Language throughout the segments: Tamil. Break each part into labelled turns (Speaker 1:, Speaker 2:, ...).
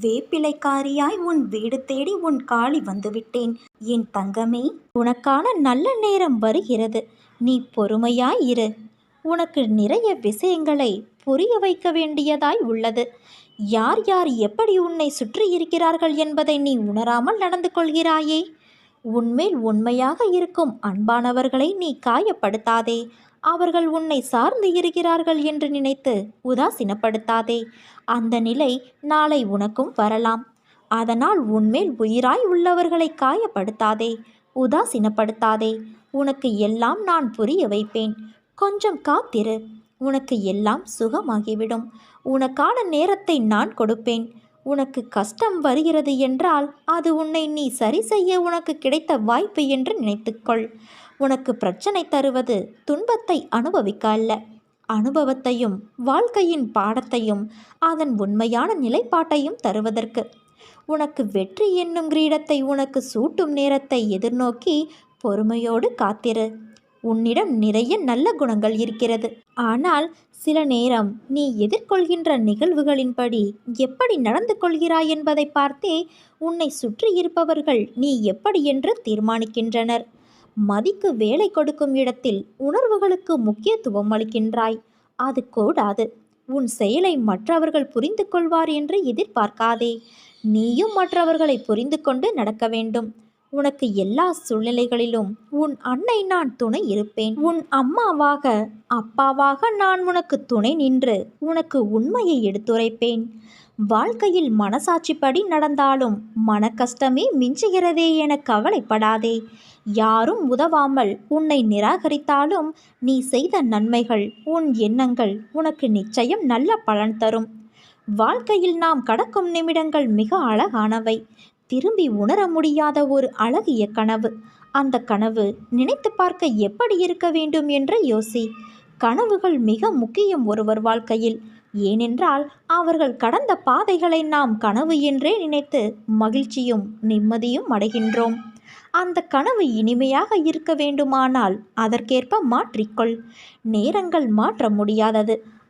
Speaker 1: வேப்பிலைக்காரியாய் உன் வீடு தேடி உன் காளி வந்துவிட்டேன். என் தங்கமே உனக்கான நல்ல நேரம் வருகிறது. நீ பொறுமையாய் இரு. உனக்கு நிறைய விஷயங்களை புரிய வைக்க வேண்டியதாய் உள்ளது. யார் யார் எப்படி உன்னை சுற்றி இருக்கிறார்கள் என்பதை நீ உணராமல் நடந்து கொள்கிறாயே? உன்மேல் உண்மையாக இருக்கும் அன்பானவர்களை நீ காயப்படுத்தாதே. அவர்கள் உன்னை சார்ந்து இருக்கிறார்கள் என்று நினைத்து உதாசீனப்படுத்தாதே. அந்த நிலை நாளை உனக்கும் வரலாம். அதனால் உன்மேல் உயிராய் உள்ளவர்களை காயப்படுத்தாதே. உதாசீனப்படுத்தாதே. உனக்கு எல்லாம் நான் புரிய வைப்பேன். கொஞ்சம் காத்திரு. உனக்கு எல்லாம் சுகமாகிவிடும். உனக்கான நேரத்தை நான் கொடுப்பேன். உனக்கு கஷ்டம் வருகிறது என்றால் அது உன்னை நீ சரி செய்ய உனக்கு கிடைத்த வாய்ப்பு என்று நினைத்துக்கொள். உனக்கு பிரச்சனை தருவது துன்பத்தை அனுபவிக்க அல்ல. அனுபவத்தையும் வாழ்க்கையின் பாடத்தையும் அதன் உண்மையான நிலைப்பாட்டையும் தருவதற்கு. உனக்கு வெற்றி என்னும் கிரீடத்தை உனக்கு சூட்டும் நேரத்தை எதிர்நோக்கி பொறுமையோடு காத்திரு. உன்னிடம் நிறைய நல்ல குணங்கள் இருக்கிறது. ஆனால் சில நேரம் நீ எதிர்கொள்கின்ற நிகழ்வுகளின்படி எப்படி நடந்து கொள்கிறாய் என்பதை பார்த்தே உன்னை சுற்றி இருப்பவர்கள் நீ எப்படி என்று தீர்மானிக்கின்றனர். மதிக்கு வேலை கொடுக்கும் இடத்தில் உணர்வுகளுக்கு முக்கியத்துவம் அளிக்கின்றாய். அது கூடாது. உன் செயலை மற்றவர்கள் புரிந்து கொள்வார் என்று எதிர்பார்க்காதே. நீயும் மற்றவர்களை புரிந்து கொண்டு நடக்க வேண்டும். உனக்கு எல்லா சூழ்நிலைகளிலும் உன் அன்னை நான் துணை இருப்பேன். உன் அம்மாவாக அப்பாவாக நான் உனக்கு துணை நின்று உனக்கு உண்மையை எடுத்துரைப்பேன். வாழ்க்கையில் மனசாட்சிப்படி நடந்தாலும் மன கஷ்டமே மிஞ்சுகிறதே என கவலைப்படாதே. யாரும் உதவாமல் உன்னை நிராகரித்தாலும் நீ செய்த நன்மைகள் உன் எண்ணங்கள் உனக்கு நிச்சயம் நல்ல பலன் தரும். வாழ்க்கையில் நாம் கடக்கும் நிமிடங்கள் மிக அழகானவை. திரும்பி உணர முடியாத ஒரு அழகிய கனவு. அந்த கனவு நினைத்து பார்க்க எப்படி இருக்க வேண்டும் என்று யோசி. கனவுகள் மிக முக்கியம் ஒருவர் வாழ்க்கையில். ஏனென்றால் அவர்கள் கடந்த பாதைகளை நாம் கனவு என்றே நினைத்து மகிழ்ச்சியும் நிம்மதியும் அடைகின்றோம். அந்த கனவு இனிமையாக இருக்க வேண்டுமானால் அதற்கேற்ப மாற்றிக்கொள். நேரங்கள் மாற்ற முடியாதது.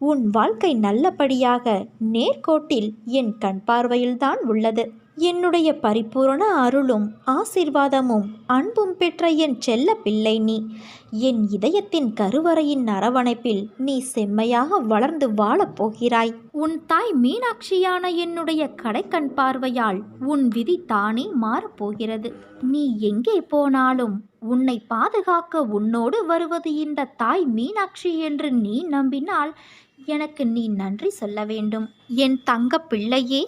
Speaker 1: உன் வாழ்க்கை நல்லபடியாக நேர்கோட்டில் என் கண் பார்வையில்தான் உள்ளது. என்னுடைய பரிபூரண அருளும் ஆசிர்வாதமும் அன்பும் பெற்ற என் செல்ல பிள்ளை நீ. என் இதயத்தின் கருவறையின் அரவணைப்பில் நீ செம்மையாக வளர்ந்து வாழப் போகிறாய். உன் தாய் மீனாட்சியான என்னுடைய கடைக்கண் பார்வையால் உன் விதி தானே மாறப்போகிறது நீ எங்கே போனாலும் உன்னை பாதுகாக்க உன்னோடு வருவது இந்த தாய் மீனாட்சி என்று நீ நம்பினால் எனக்கு நீ நன்றி சொல்ல வேண்டும். என் தங்க பிள்ளையே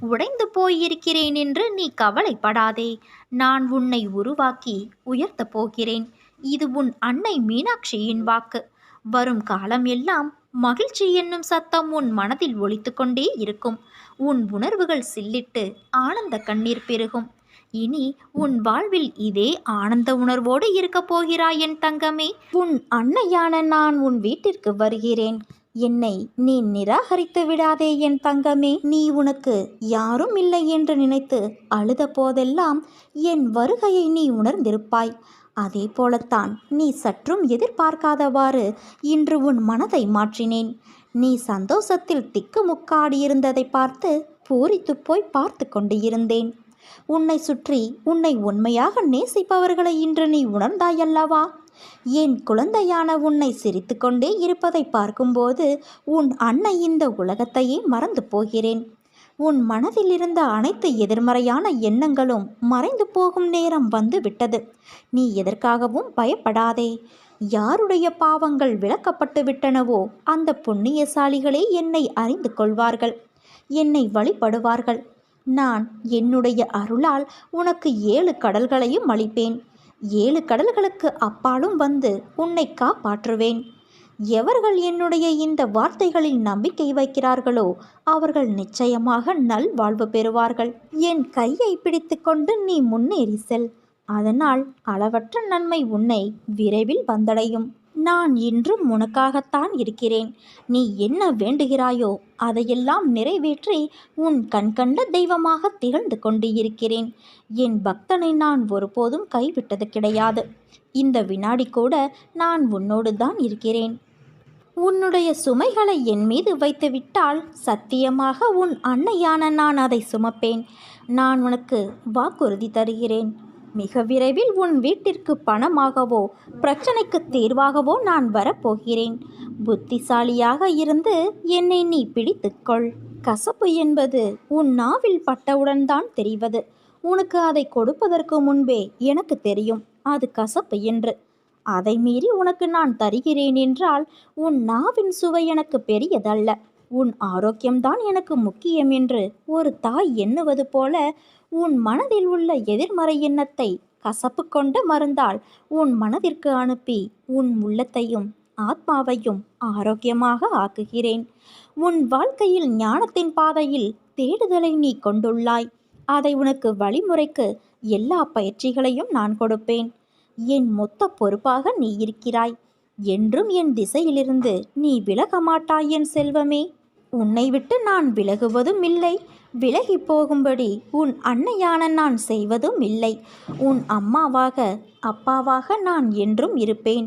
Speaker 1: உடைந்து போயிருக்கிறேன் என்று நீ கவலைப்படாதே. நான் உன்னை உருவாக்கி உயர்த்தப் போகிறேன். இது உன் அன்னை மீனாட்சியின் வாக்கு. வரும் காலம் எல்லாம் மகிழ்ச்சி என்னும் சத்தம் உன் மனதில் ஒலித்து கொண்டே இருக்கும். உன் உணர்வுகள் சில்லிட்டு ஆனந்த கண்ணீர் பெருகும். இனி உன் வாழ்வில் இதே ஆனந்த உணர்வோடு இருக்கப் போகிறாய் என் தங்கமே. உன் அன்னையான நான் உன் வீட்டிற்கு வருகிறேன். என்னை நீ நிராகரித்து விடாதே என் தங்கமே. நீ உனக்கு யாரும் இல்லை என்று நினைத்து அழுத போதெல்லாம் என் வருகையை நீ உணர்ந்திருப்பாய். அதே போலத்தான் நீ சற்றும் எதிர்பார்க்காதவாறு இன்று உன் மனதை மாற்றினேன். நீ சந்தோஷத்தில் திக்குமுக்காடியிருந்ததை பார்த்து பூரித்து போய் பார்த்து கொண்டு இருந்தேன் உன்னை சுற்றி உன்னை உண்மையாக நேசிப்பவர்களை இன்று நீ உணர்ந்தாயல்லவா? என் குழந்தையான உன்னை சிரித்துக்கொண்டே இருப்பதை பார்க்கும்போது உன் அன்னை இந்த உலகத்தையே மறந்து போகிறேன். உன் மனதில் இருந்த அனைத்து எதிர்மறையான எண்ணங்களும் மறைந்து போகும் நேரம் வந்து விட்டது. நீ எதற்காகவும் பயப்படாதே. யாருடைய பாவங்கள் விளக்கப்பட்டு விட்டனவோ அந்த புண்ணியசாலிகளே என்னை அறிந்து கொள்வார்கள். என்னை வழிபடுவார்கள். நான் என்னுடைய அருளால் உனக்கு ஏழு கடல்களையும் அளிப்பேன். ஏழு கடல்களுக்கு அப்பாலும் வந்து உன்னை காப்பாற்றுவேன். எவர்கள் என்னுடைய இந்த வார்த்தைகளில் நம்பிக்கை வைக்கிறார்களோ அவர்கள் நிச்சயமாக நல்வாழ்வு பெறுவார்கள். என் கையை பிடித்துக்கொண்டு நீ முன்னேறி செல். அதனால் அளவற்ற நன்மை உன்னை விரைவில் வந்தடையும். நான் இன்றும் உனக்காகத்தான் இருக்கிறேன். நீ என்ன வேண்டுகிறாயோ அதையெல்லாம் நிறைவேற்றி உன் கண்கண்ட தெய்வமாக திகழ்ந்து கொண்டு இருக்கிறேன் என் பக்தனை நான் ஒருபோதும் கைவிட்டது கிடையாது. இந்த வினாடி கூட நான் உன்னோடு தான் இருக்கிறேன். உன்னுடைய சுமைகளை என் மீது வைத்துவிட்டால் சத்தியமாக உன் அன்னையான நான் அதை சுமப்பேன். நான் உனக்கு வாக்குறுதி தருகிறேன். மிக விரைவில் உன் வீட்டிற்கு பணமாகவோ பிரச்சனைக்கு தீர்வாகவோ நான் வரப்போகிறேன். புத்திசாலியாக இருந்து என்னை நீ பிடித்துக்கொள் கசப்பு என்பது உன் நாவில் பட்டவுடன் தான் தெரிவது. உனக்கு அதை கொடுப்பதற்கு முன்பே எனக்கு தெரியும் அது கசப்பு என்று. அதை மீறி உனக்கு நான் தருகிறேன் என்றால் உன் நாவின் சுவை எனக்கு பெரியதல்ல. உன் ஆரோக்கியம்தான் எனக்கு முக்கியம் என்று ஒரு தாய் எண்ணுவது போல உன் மனதில் உள்ள எதிர்மறை எண்ணத்தை கசப்பு கொண்ட மருந்தால் உன் மனதிற்கு அனுப்பி உன் உள்ளத்தையும் ஆத்மாவையும் ஆரோக்கியமாக ஆக்குகிறேன். உன் வாழ்க்கையில் ஞானத்தின் பாதையில் தேடுதலை நீ கொண்டுள்ளாய். அதை உனக்கு வழிமுறைக்கு எல்லா பயிற்சிகளையும் நான் கொடுப்பேன். என் மொத்த பொறுப்பாக நீ இருக்கிறாய். என்றும் என் திசையிலிருந்து நீ விலக மாட்டாய் என் செல்வமே. உன்னை விட்டு நான் விலகுவதும் இல்லை. விலகி போகும்படி உன் அன்னையான நான் செய்வதும் இல்லை. உன் அம்மாவாக அப்பாவாக நான் என்றும் இருப்பேன்.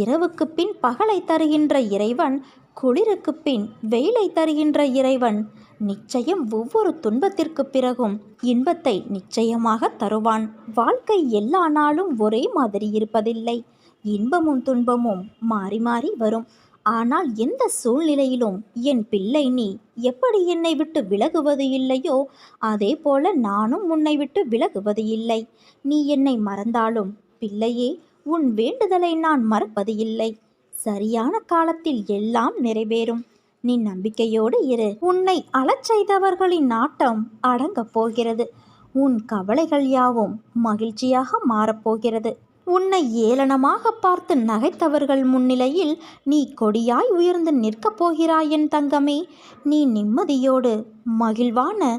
Speaker 1: இரவுக்கு பின் பகலை தருகின்ற இறைவன் குளிருக்கு பின் வெயிலை தருகின்ற இறைவன் நிச்சயம் ஒவ்வொரு துன்பத்திற்கு பிறகும் இன்பத்தை நிச்சயமாக தருவான். வாழ்க்கை எல்லா நாளும் ஒரே மாதிரி இருப்பதில்லை. இன்பமும் துன்பமும் மாறி மாறி வரும். ஆனால் எந்த சூழ்நிலையிலும் என் பிள்ளை நீ எப்படி என்னை விட்டு விலகுவது இல்லையோ அதே போல நானும் உன்னை விட்டு விலகுவது இல்லை. நீ என்னை மறந்தாலும் பிள்ளையே உன் வேண்டுதலை நான் மறப்பது இல்லை. சரியான காலத்தில் எல்லாம் நிறைவேறும். நீ நம்பிக்கையோடு இரு. உன்னை அழச் செய்தவர்களின் நாட்டம் அடங்கப் போகிறது. உன் கவலைகள் யாவும் மகிழ்ச்சியாக மாறப்போகிறது உன்னை ஏளனமாக பார்த்து நகைத்தவர்கள் முன்னிலையில் நீ கொடியாய் உயர்ந்து நிற்கப் போகிறாய் என் தங்கமே. நீ நிம்மதியோடு மகிழ்வான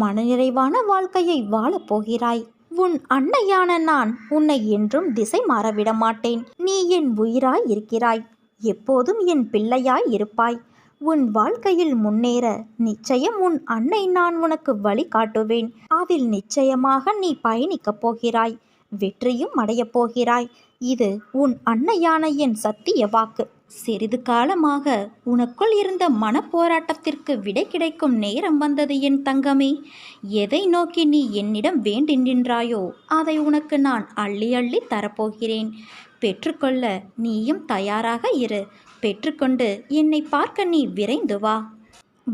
Speaker 1: மனநிறைவான வாழ்க்கையை வாழப் போகிறாய். உன் அன்னையான நான் உன்னை என்றும் திசை மாறவிட மாட்டேன். நீ என் உயிராய் இருக்கிறாய். எப்போதும் என் பிள்ளையாய் இருப்பாய். உன் வாழ்க்கையில் முன்னேற நிச்சயம் உன் அன்னை நான் உனக்கு வழி காட்டுவேன். அதில் நிச்சயமாக நீ பயணிக்கப் போகிறாய். வெற்றியும் அடையப் போகிறாய். இது உன் அன்னையான என் சத்திய வாக்கு. சிறிது காலமாக உனக்குள் இருந்த மனப்போராட்டத்திற்கு விடை கிடைக்கும் நேரம் வந்தது என் தங்கமே. எதை நோக்கி நீ என்னிடம் வேண்டி நின்றாயோ அதை உனக்கு நான் அள்ளி அள்ளி தரப்போகிறேன். பெற்றுக்கொள்ள நீயும் தயாராக இரு. பெற்றுக்கொண்டு என்னை பார்க்க நீ விரைந்து வா.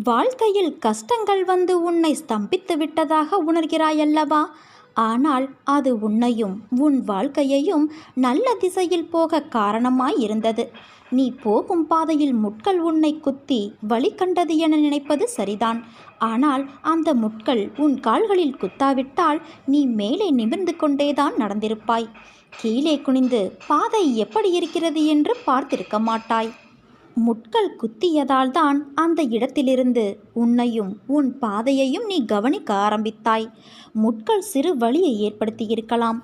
Speaker 1: வாழ்க்கையில் கஷ்டங்கள் வந்து உன்னை ஸ்தம்பித்து விட்டதாக உணர்கிறாயல்லவா? ஆனால் அது உன்னையும் உன் வாழ்க்கையையும் நல்ல திசையில் போக காரணமாய் இருந்தது நீ போகும் பாதையில் முட்கள் உன்னை குத்தி வழி கண்டது என நினைப்பது சரிதான். ஆனால் அந்த முட்கள் உன் கால்களில் குத்தாவிட்டால் நீ மேலே நிமிர்ந்து கொண்டேதான் நடந்திருப்பாய். கீழே குனிந்து பாதை எப்படி இருக்கிறது என்று பார்த்திருக்க மாட்டாய். முட்கள் குத்தியதால் தான் அந்த இடத்திலிருந்து உன்னையும் உன் பாதையையும் நீ கவனிக்க ஆரம்பித்தாய். முட்கள் சிறு வழியை ஏற்படுத்தியிருக்கலாம்.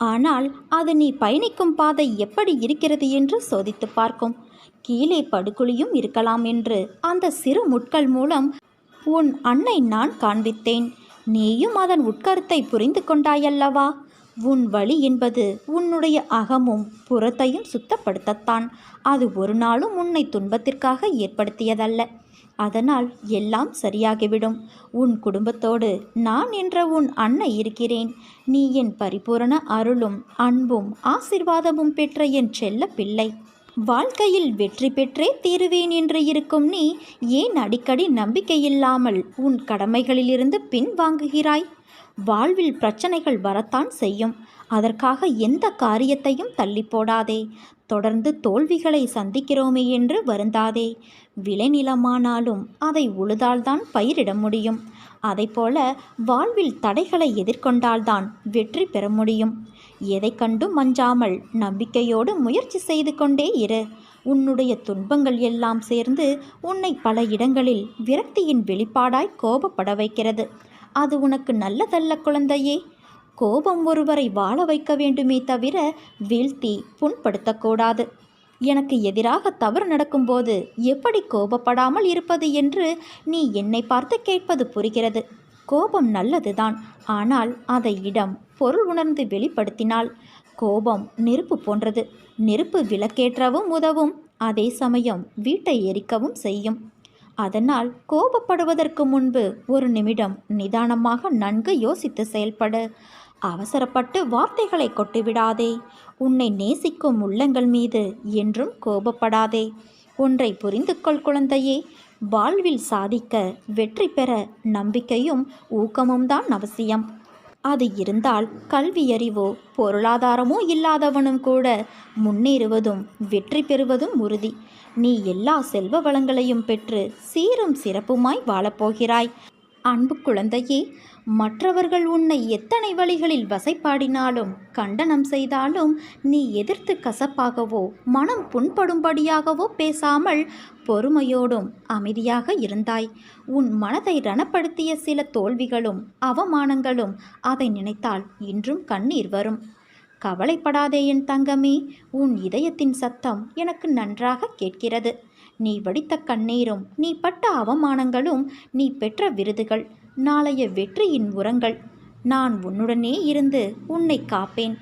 Speaker 1: ஆனால் அது நீ பயணிக்கும் பாதை எப்படி இருக்கிறது என்று சோதித்து பார்க்கும். கீழே படுகுழியும் இருக்கலாம் என்று அந்த சிறு முட்கள் மூலம் உன் அன்னை நான் காண்பித்தேன். நீயும் அதன் உட்கருத்தை புரிந்து கொண்டாயல்லவா? உன் வழி என்பது உன்னுடைய அகமும் புறத்தையும் சுத்தப்படுத்தத்தான். அது ஒரு நாளும் உன்னை துன்பத்திற்காக ஏற்படுத்தியதல்ல. அதனால் எல்லாம் சரியாகிவிடும். உன் குடும்பத்தோடு நான் என்ற உன் அன்னை இருக்கிறேன். நீ என் பரிபூரண அருளும் அன்பும் ஆசிர்வாதமும் பெற்ற என் செல்ல பிள்ளை. வாழ்க்கையில் வெற்றி பெற்றே தீருவேன் என்று இருக்கும் நீ ஏன் அடிக்கடி நம்பிக்கையில்லாமல் உன் கடமைகளிலிருந்து பின் வாங்குகிறாய் வாழ்வில் பிரச்சனைகள் வரத்தான் செய்யும். அதற்காக எந்த காரியத்தையும் தள்ளி போடாதே தொடர்ந்து தோல்விகளை சந்திக்கிறோமே என்று வருந்தாதே. விளைநிலமானாலும் அதை உழுதால்தான் பயிரிட முடியும். அதைப்போல வாழ்வில் தடைகளை எதிர்கொண்டால்தான் வெற்றி பெற முடியும். எதை கண்டும் மஞ்சாமல் நம்பிக்கையோடு முயற்சி செய்து கொண்டே இரு. உன்னுடைய துன்பங்கள் எல்லாம் சேர்ந்து உன்னை பல இடங்களில் விரக்தியின் வெளிப்பாடாய் கோபப்பட வைக்கிறது. அது உனக்கு நல்லதல்ல குழந்தையே. கோபம் ஒருவரை வாழ வைக்க வேண்டுமே தவிர வீழ்த்தி புண்படுத்தக்கூடாது. எனக்கு எதிராக தவறு நடக்கும்போது எப்படி கோபப்படாமல் இருப்பது என்று நீ என்னை பார்த்து கேட்பது புரிகிறது. கோபம் நல்லதுதான் ஆனால் அதை இடம் பொருள் உணர்ந்து வெளிப்படுத்தினால் கோபம் நெருப்பு போன்றது. நெருப்பு விளக்கேற்றவும் உதவும் அதே சமயம் வீட்டை எரிக்கவும் செய்யும். அதனால் கோபப்படுவதற்கு முன்பு ஒரு நிமிடம் நிதானமாக நன்கு யோசித்து செயல்படு. அவசரப்பட்டு வார்த்தைகளை கொட்டிவிடாதே. உன்னை நேசிக்கும் உள்ளங்கள் மீது என்றும் கோபப்படாதே. ஒன்றை புரிந்து கொள் குழந்தையே. வாழ்வில் சாதிக்க வெற்றி பெற நம்பிக்கையும் ஊக்கமும் தான் அவசியம். அது இருந்தால் கல்வியறிவோ பொருளாதாரமோ இல்லாதவனும் கூட முன்னேறுவதும் வெற்றி பெறுவதும் உறுதி. நீ எல்லா செல்வ வளங்களையும் பெற்று சீரும் சிறப்புமாய் வாழப்போகிறாய். அன்பு குழந்தையே மற்றவர்கள் உன்னை எத்தனை வழிகளில் வசைப்பாடினாலும் கண்டனம் செய்தாலும் நீ எதிர்த்து கசப்பாகவோ மனம் புண்படும்படியாகவோ பேசாமல் பொறுமையோடும் அமைதியாக இருந்தாய். உன் மனதை ரணப்படுத்திய சில தோல்விகளும் அவமானங்களும் அதை நினைத்தால் இன்றும் கண்ணீர் வரும். கவலைப்படாதே என் தங்கமே உன் இதயத்தின் சத்தம் எனக்கு நன்றாக கேட்கிறது. நீ வடித்த கண்ணீரும் நீ பட்ட அவமானங்களும் நீ பெற்ற விருதுகள் நாளைய வெற்றியின் உரங்கள். நான் உன்னுடனே இருந்து உன்னை காப்பேன்.